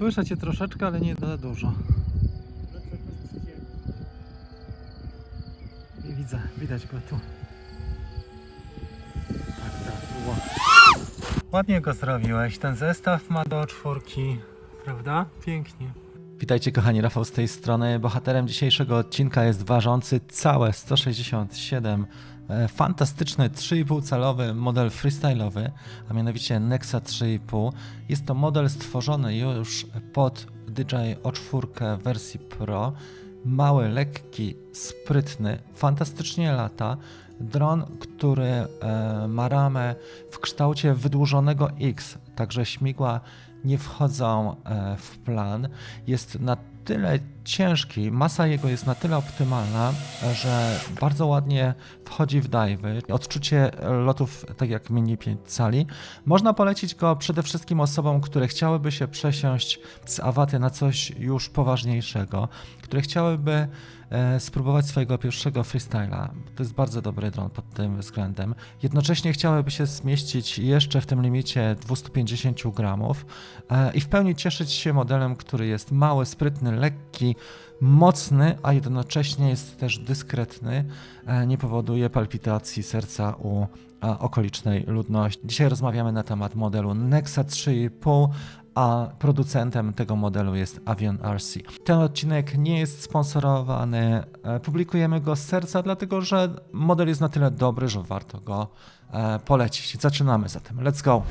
Słyszę cię troszeczkę, ale nie za dużo. I widzę, widać go tu. Tak, tak, było. Ładnie go zrobiłeś. Ten zestaw ma do czwórki, prawda? Pięknie. Witajcie kochani, Rafał z tej strony. Bohaterem dzisiejszego odcinka jest ważący całe 167 e, fantastyczny 3,5 calowy model freestyle'owy, a mianowicie Nexa 3,5. Jest to model stworzony już pod DJI O4 wersji Pro. Mały, lekki, sprytny, fantastycznie lata. Dron, który e, ma ramę w kształcie wydłużonego X, także śmigła nie wchodzą e, w plan. Jest na tyle ciężki, masa jego jest na tyle optymalna, że bardzo ładnie wchodzi w dive'y. Odczucie lotów tak jak mini 5 cali. Można polecić go przede wszystkim osobom, które chciałyby się przesiąść z awaty na coś już poważniejszego, które chciałyby e, spróbować swojego pierwszego freestyla. To jest bardzo dobry dron pod tym względem. Jednocześnie chciałyby się zmieścić jeszcze w tym limicie 250 gramów e, i w pełni cieszyć się modelem, który jest mały, sprytny, lekki, mocny, a jednocześnie jest też dyskretny, e, nie powoduje palpitacji serca u a, okolicznej ludności. Dzisiaj rozmawiamy na temat modelu Nexa 3,5, a producentem tego modelu jest Avion RC. Ten odcinek nie jest sponsorowany, e, publikujemy go z serca, dlatego że model jest na tyle dobry, że warto go e, polecić. Zaczynamy zatem. Let's go!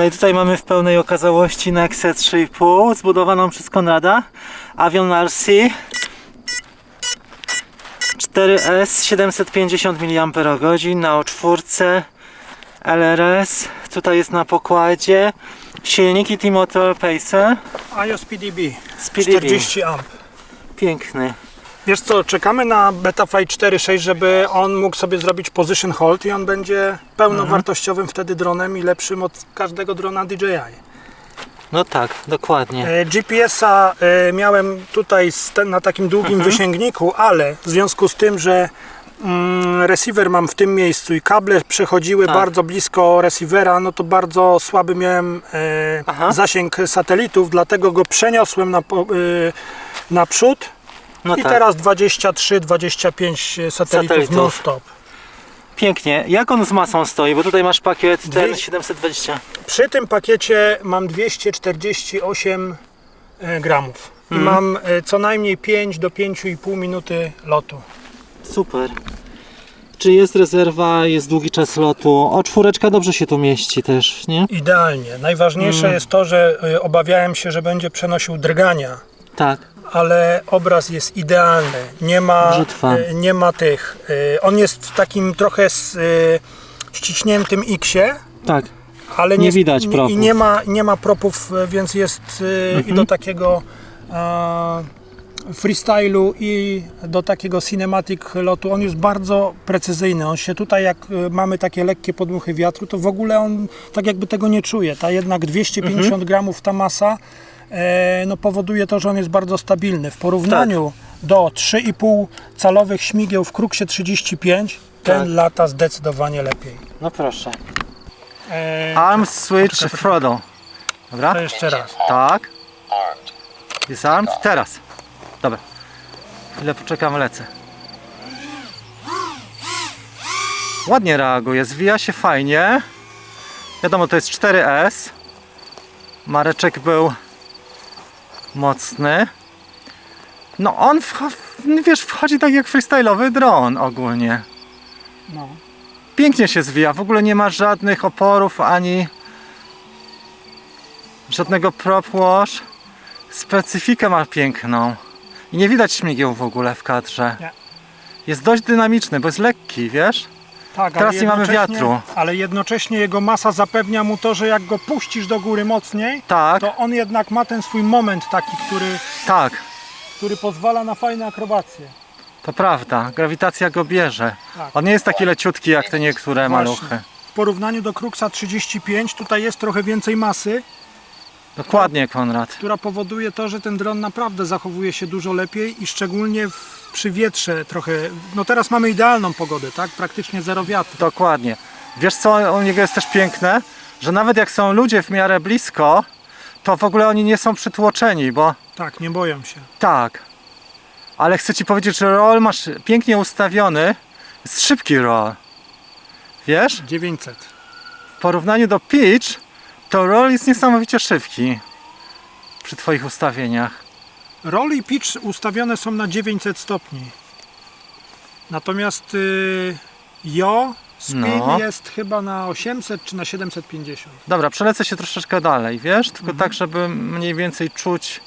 No i tutaj mamy w pełnej okazałości Nexę 3,5 zbudowaną przez Konrada. Avion RC 4S 750 mAh na O4 LRS tutaj jest na pokładzie. Silniki T-Motor Pacer. iOS PDB, Speedy 40 amp. piękny Wiesz co, czekamy na Betafly 4.6, żeby on mógł sobie zrobić position hold i on będzie pełnowartościowym wtedy dronem i lepszym od każdego drona DJI. no tak, dokładnie E, GPS-a e, miałem tutaj na takim długim wysięgniku, ale w związku z tym, że mm, receiver mam w tym miejscu i kable przechodziły Tak. bardzo blisko receivera, no to bardzo słaby miałem e, Aha. zasięg satelitów, dlatego go przeniosłem na, e, naprzód no I tak. teraz 23-25 satelitów, Satelitów. non-stop. pięknie, jak on z masą stoi, bo tutaj masz pakiet ten Dwie- 720 Przy tym pakiecie mam 248 e, gramów. I Mhm. mam e, co najmniej 5 do 5,5 minuty lotu. Super. Czy jest rezerwa, jest długi czas lotu? O, czwóreczka dobrze się tu mieści też, nie? Idealnie. Najważniejsze Mm. jest to, że e, obawiałem się, że będzie przenosił drgania, Tak. Ale obraz jest idealny. Nie ma, Brzytwa. e, nie ma tych. e, On jest w takim trochę s- e, ściśniętym X-ie. Tak. ale Nie widać I propów. nie ma, nie ma propów, więc jest Mhm. i do takiego e, freestylu i do takiego cinematic lotu. On jest bardzo precyzyjny. On się tutaj, jak mamy takie lekkie podmuchy wiatru, to w ogóle on tak jakby tego nie czuje. Ta jednak 250 Mhm. gramów ta masa no powoduje to, że on jest bardzo stabilny. W porównaniu Tak. do 3,5 calowych śmigieł w Kruxie 35 ten Tak. lata zdecydowanie lepiej. No proszę. E, Arm switch throttle. Dobra? to jeszcze raz. Tak. Jest armed. Teraz. Dobra. Chwilę poczekam, lecę. Ładnie reaguje, zwija się fajnie. Wiadomo, to jest 4S. Mareczek był mocny. No on, wiesz, wchodzi tak jak freestyle'owy dron ogólnie. No. Pięknie się zwija, w ogóle nie ma żadnych oporów ani żadnego prop wash. Specyfikę ma piękną. I nie widać śmigieł w ogóle w kadrze. Nie. Jest dość dynamiczny, bo jest lekki, wiesz? Tak, Teraz nie mamy jednocześnie- wiatru. Ale jednocześnie jego masa zapewnia mu to, że jak go puścisz do góry mocniej, Tak, to on jednak ma ten swój moment taki, który, tak, który pozwala na fajne akrobacje. to prawda. Grawitacja go bierze. Tak. On nie jest taki leciutki jak te niektóre maluchy. W porównaniu do Kruxa 35 tutaj jest trochę więcej masy, Dokładnie, Konrad. która powoduje to, że ten dron naprawdę zachowuje się dużo lepiej i szczególnie w, przy wietrze trochę. No teraz mamy idealną pogodę, tak? Praktycznie zero wiatru. Dokładnie. Wiesz co u niego jest też piękne? Że nawet jak są ludzie w miarę blisko, to w ogóle oni nie są przytłoczeni, bo Tak, nie boją się. tak. Ale chcę ci powiedzieć, że roll masz pięknie ustawiony. Jest szybki roll. Wiesz? 900. W porównaniu do pitch, to roll jest niesamowicie szybki przy twoich ustawieniach. Roll i pitch ustawione są na 900 stopni. Natomiast y, jo, spin No. jest chyba na 800 czy na 750. Dobra, przelecę się troszeczkę dalej, wiesz? Tylko tak, żeby mniej więcej czuć,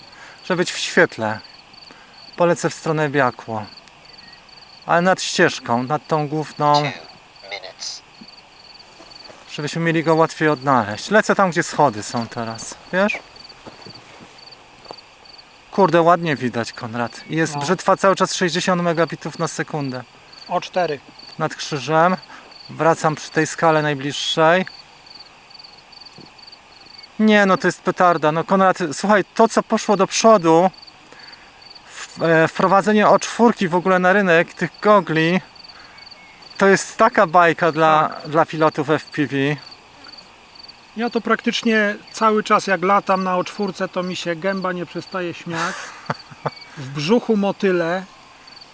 żeby być w świetle. Polecę w stronę Biakło. Ale nad ścieżką, nad tą główną, Two minutes. żebyśmy mieli go łatwiej odnaleźć. Lecę tam, gdzie schody są teraz, wiesz? Kurde, ładnie widać, Konrad. Jest No. brzytwa cały czas 60 megabitów na sekundę. O 4. Nad krzyżem. Wracam przy tej skale najbliższej. Nie, no to jest petarda. No Konrad, słuchaj, to co poszło do przodu, w, e, wprowadzenie o czwórki w ogóle na rynek tych gogli, to jest taka bajka dla, dla pilotów FPV. Ja to praktycznie cały czas jak latam na O4, to mi się gęba nie przestaje śmiać. W brzuchu motyle.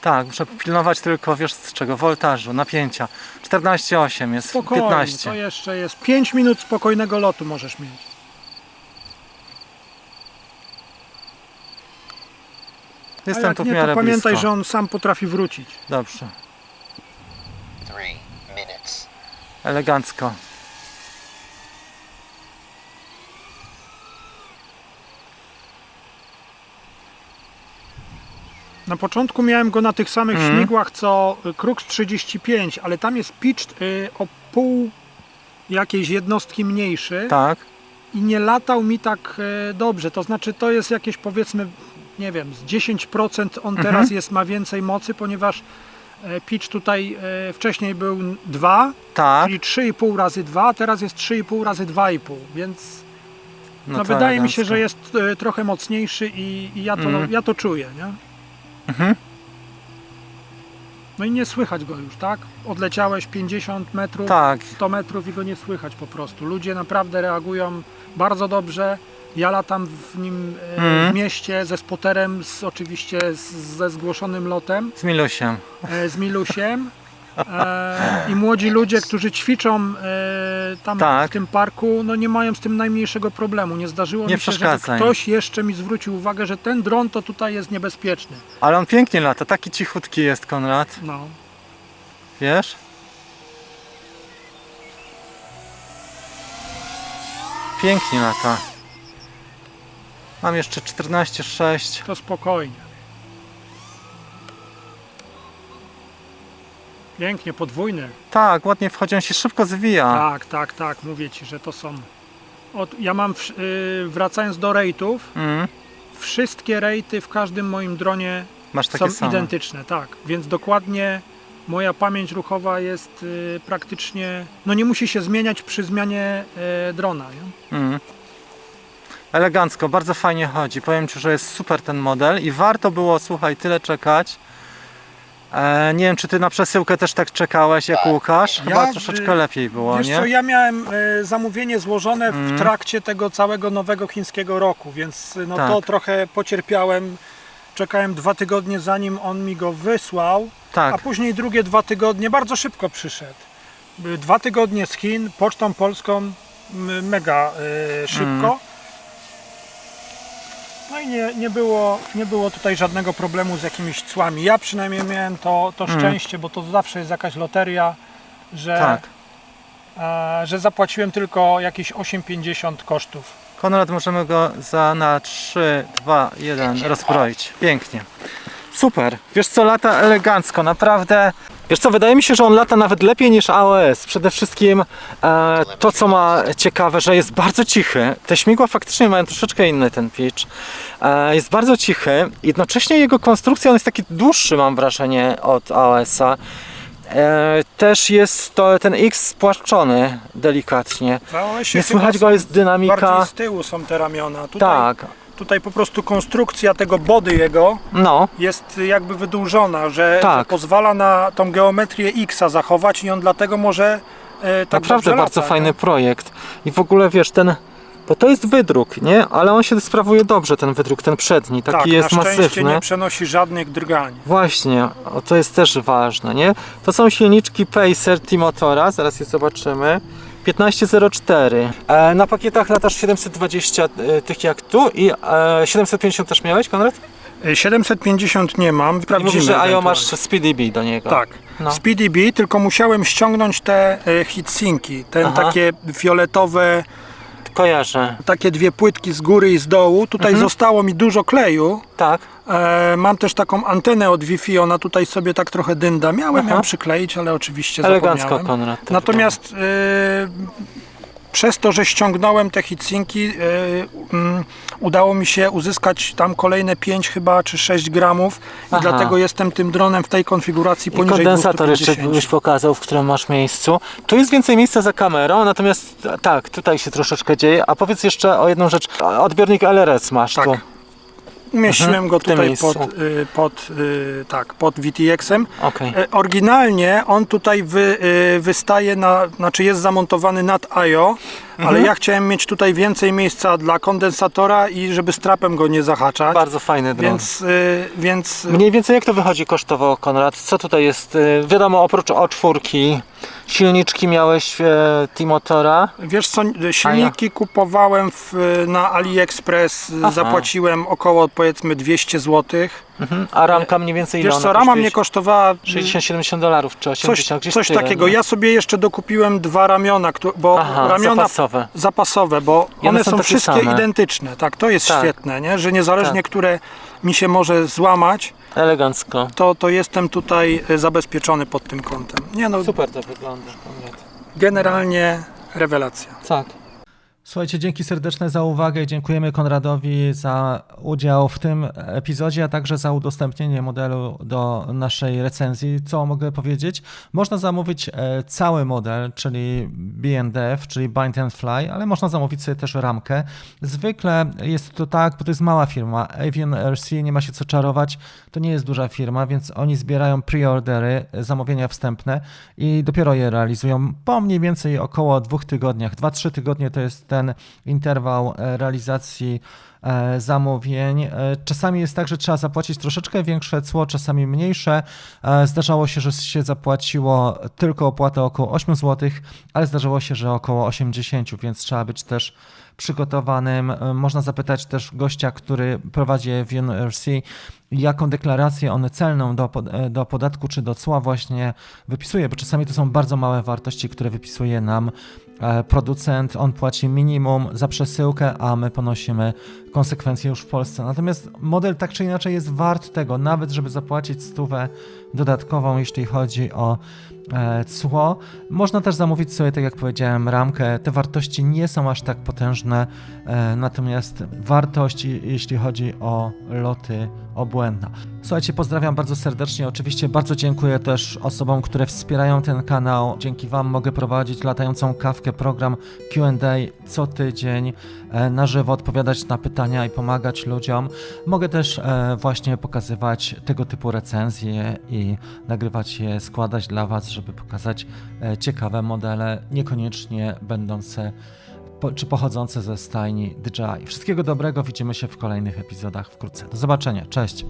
Tak, muszę pilnować tylko, wiesz z czego, woltażu, napięcia. 14,8 jest, Spokojnie, 15. to jeszcze jest 5 minut spokojnego lotu możesz mieć. A Jestem jak tu w nie, miarę to pamiętaj, blisko. że on sam potrafi wrócić. Dobrze, Three minutes. elegancko. Na początku miałem go na tych samych Mhm. śmigłach co y, Krux 35, ale tam jest pitch y, o pół jakiejś jednostki mniejszy Tak, i nie latał mi tak y, dobrze. To znaczy to jest jakieś powiedzmy, nie wiem, z 10% on Mhm. teraz jest, ma więcej mocy, ponieważ e, pitch tutaj e, wcześniej był 2, tak. czyli 3,5 razy 2, a teraz jest 3,5 razy 2,5, więc no, to wydaje mi się, elegancko. że jest e, trochę mocniejszy i, i ja, to, Mhm. ja to czuję, nie? Mhm. No i nie słychać go już, tak? Odleciałeś 50 metrów, Tak, 100 metrów i go nie słychać po prostu. Ludzie naprawdę reagują bardzo dobrze. Ja latam w nim e, Mhm. w mieście ze spoterem, z, oczywiście z, ze zgłoszonym lotem, z Milusiem. e, z Milusiem. E, I młodzi ludzie, którzy ćwiczą e, tam Tak. w tym parku, no nie mają z tym najmniejszego problemu. Nie zdarzyło Nie mi się, żeby przeszkadza im. ktoś jeszcze mi zwrócił uwagę, że ten dron to tutaj jest niebezpieczny. Ale on pięknie lata, taki cichutki jest Konrad, No. wiesz? Pięknie lata. Mam jeszcze 14,6. To spokojnie. Pięknie, podwójny. Tak, ładnie wchodzi, on się szybko zwija. Tak, tak, tak, mówię Ci, że to są. Od, ja mam, wsz- y, wracając do rejtów, Mm, wszystkie rejty w każdym moim dronie masz takie są same. identyczne, tak. Więc dokładnie moja pamięć ruchowa jest y, praktycznie, no nie musi się zmieniać przy zmianie y, drona. Mm. Elegancko, bardzo fajnie chodzi. Powiem Ci, że jest super ten model i warto było, słuchaj, tyle czekać. E, nie wiem, czy Ty na przesyłkę też tak czekałeś jak Łukasz? Chyba Ja, troszeczkę y, lepiej było, Wiesz nie? co, ja miałem y, zamówienie złożone Mm. w trakcie tego całego nowego chińskiego roku, więc y, no Tak. to trochę pocierpiałem. Czekałem dwa tygodnie zanim on mi go wysłał, a Tak, później drugie dwa tygodnie bardzo szybko przyszedł. Y, Dwa tygodnie z Chin, pocztą polską m, mega y, szybko. No i nie, nie, było, nie było tutaj żadnego problemu z jakimiś cłami. Ja przynajmniej miałem to, to Mm. szczęście, bo to zawsze jest jakaś loteria, że, tak. e, że zapłaciłem tylko jakieś 8,50 kosztów. Konrad, możemy go za na 3, 2, 1 rozbroić. Pięknie. Super. Wiesz co, lata elegancko. Naprawdę Wiesz co, wydaje mi się, że on lata nawet lepiej niż AOS. Przede wszystkim e, to, co ma ciekawe, że jest bardzo cichy. Te śmigła faktycznie mają troszeczkę inny ten pitch. E, jest bardzo cichy. Jednocześnie jego konstrukcja, on jest taki dłuższy, mam wrażenie, od AOS-a. E, też jest to ten X spłaszczony delikatnie. Nie słychać go, jest dynamika. Bardziej z tyłu są te ramiona. Tutaj, Tak, tutaj po prostu konstrukcja tego body jego no. jest jakby wydłużona, że Tak. pozwala na tą geometrię X zachować i on dlatego może e, tak Naprawdę dobrze bardzo lata, fajny nie? projekt. I w ogóle wiesz, ten. Bo to jest wydruk, nie? Ale on się sprawuje dobrze, ten wydruk, ten przedni, taki tak, jest na szczęście masywny. nie przenosi żadnych drgań. Właśnie, o, to jest też ważne, nie? To są silniczki Pacer T-Motora, zaraz je zobaczymy. 1504. E, na pakietach latasz 720 e, tych jak tu i e, 750 też miałeś, Konrad? E, 750 nie mam, I mówisz, sprawdzimy że IO ewentualnie. masz Speedy B do niego. Tak, No. Speedy B, tylko musiałem ściągnąć te e, Aha. takie fioletowe, Kojarzę. takie dwie płytki z góry i z dołu. Tutaj Mhm. zostało mi dużo kleju. Tak. E, mam też taką antenę od Wi-Fi, ona tutaj sobie tak trochę dynda. Miałem Aha. ją przykleić, ale oczywiście Elegancko, zapomniałem. Konrad. to Natomiast e, przez to, że ściągnąłem te heatsinki, e, mm, udało mi się uzyskać tam kolejne 5 chyba czy 6 gramów Aha. i dlatego jestem tym dronem w tej konfiguracji I poniżej kondensator jeszcze 250. byś pokazał, w którym masz miejscu. Tu jest więcej miejsca za kamerą, natomiast tak, tutaj się troszeczkę dzieje. A powiedz jeszcze o jedną rzecz. Odbiornik LRS masz Tak. tu. Umieściłem Mhm, go tutaj pod, y, pod, y, tak, pod VTX-em. Okej. E, Oryginalnie on tutaj wy, y, wystaje na, znaczy jest zamontowany nad IO, Mhm. ale ja chciałem mieć tutaj więcej miejsca dla kondensatora i żeby strapem go nie zahaczać. Bardzo fajny dron. Więc, y, więc Mniej więcej jak to wychodzi kosztowo, Konrad? Co tutaj jest? Y, Wiadomo, oprócz O4, silniczki miałeś e, T-Motora. wiesz co, silniki kupowałem w, na AliExpress, Aha. zapłaciłem około powiedzmy 200 zł. Mhm. A ramka mniej więcej ile Wiesz ona co, rama kosztuje? mnie kosztowała 60-70 dolarów czy 80, coś, gdzieś coś tyle, takiego. nie? Ja sobie jeszcze dokupiłem dwa ramiona, któ- bo Aha, ramiona zapasowe. zapasowe, bo I one one są są takie wszystkie same. identyczne. Tak, to jest Tak. świetne, nie? że niezależnie, Tak. które mi się może złamać, Elegancko. to, to jestem tutaj y, zabezpieczony pod tym kątem. Nie no, Super to wygląda, generalnie rewelacja. Tak. Słuchajcie, dzięki serdeczne za uwagę. Dziękujemy Konradowi za udział w tym epizodzie, a także za udostępnienie modelu do naszej recenzji. Co mogę powiedzieć? Można zamówić e, cały model, czyli BNDF, czyli Bind and Fly, ale można zamówić sobie też ramkę. Zwykle jest to tak, bo to jest mała firma. Avian RC nie ma się co czarować. To nie jest duża firma, więc oni zbierają preordery, e, zamówienia wstępne i dopiero je realizują po mniej więcej około dwóch tygodniach. Dwa, trzy tygodnie to jest ten interwał e, realizacji e, zamówień. E, Czasami jest tak, że trzeba zapłacić troszeczkę większe cło, czasami mniejsze. Zdarzało się, że się zapłaciło tylko opłatę około 8 zł, ale zdarzało się, że około 80, więc trzeba być też przygotowanym. Można zapytać też gościa, który prowadzi VNRC, jaką deklarację on celną do, do podatku czy do cła właśnie wypisuje, bo czasami to są bardzo małe wartości, które wypisuje nam producent. On płaci minimum za przesyłkę, a my ponosimy konsekwencje już w Polsce. Natomiast model tak czy inaczej jest wart tego, nawet żeby zapłacić stówę dodatkową, jeśli chodzi o e, cło. Można też zamówić sobie, tak jak powiedziałem, ramkę. Te wartości nie są aż tak potężne, e, natomiast wartość, jeśli chodzi o loty, obłędna. Słuchajcie, pozdrawiam bardzo serdecznie. Oczywiście bardzo dziękuję też osobom, które wspierają ten kanał. Dzięki Wam mogę prowadzić latającą kawkę, program QA co tydzień e, na żywo, odpowiadać na pytania i pomagać ludziom. Mogę też e, właśnie pokazywać tego typu recenzje i nagrywać je, składać dla Was, żeby pokazać e, ciekawe modele, niekoniecznie będące po, czy pochodzące ze stajni DJI. Wszystkiego dobrego, widzimy się w kolejnych epizodach wkrótce. Do zobaczenia, cześć!